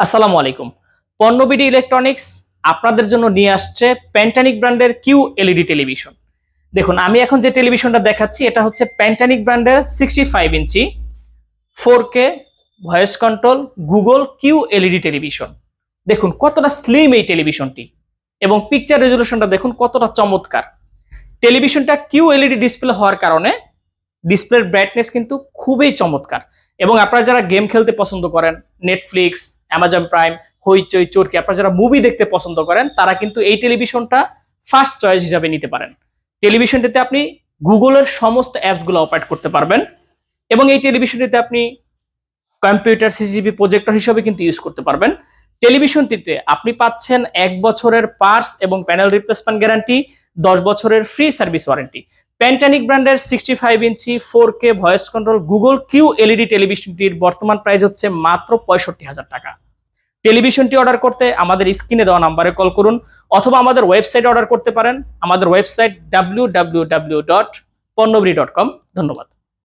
আসসালামু আলাইকুম। পণ্যবিডি ইলেকট্রনিক্স আপনাদের জন্য নিয়ে আসছে প্যান্টানিক ব্র্যান্ডের কিউ এলইডি টেলিভিশন। দেখুন, আমি এখন যে টেলিভিশনটা দেখাচ্ছি, এটা হচ্ছে প্যান্টানিক ব্র্যান্ডের sixty five inch four K voice control Google Q LED television. দেখুন, কতটা স্লিম এই টেলিভিশনটি এবং পিকচার রেজলিউশনটা দেখুন, কতটা চমৎকার। টেলিভিশনটা কিউ এলইডি ডিসপ্লে হওয়ার কারণে ডিসপ্লের ব্রাইটনেস কিন্তু খুবই চমৎকার। এবং আপনারা যারা গেম খেলতে পছন্দ করেন Netflix Amazon Prime Hoichoi Chorki আপনারা যারা মুভি দেখতে পছন্দ করেন, তারা কিন্তু এই টেলিভিশনটা ফার্স্ট চয়েস হিসাবে নিতে পারেন। টেলিভিশনটিতে আপনি গুগলের সমস্ত অ্যাপসগুলো অপারেট করতে পারবেন এবং এই টেলিভিশনটিতে আপনি কম্পিউটার সিসিটিভি প্রজেক্টর হিসেবে কিন্তু ইউজ করতে পারবেন। টেলিভিশনটিতে আপনি পাচ্ছেন এক বছরের পার্স এবং প্যানেল রিপ্লেসমেন্ট গ্যারান্টি দশ বছরের ফ্রি সার্ভিস ওয়ারেন্টি প্যান্টানিক ব্র্যান্ডের sixty five inch four K voice control Google Q LED টেলিভিশনটির বর্তমান প্রাইস হচ্ছে মাত্র পঁয়ষট্টি হাজার টাকা। টেলিভিশনটি অর্ডার করতে আমাদের স্ক্রিনে দেওয়া নাম্বারে কল করুন অথবা আমাদের ওয়েবসাইট অর্ডার করতে পারেন। আমাদের website W W W dot পণ্যবরি dot com ধন্যবাদ।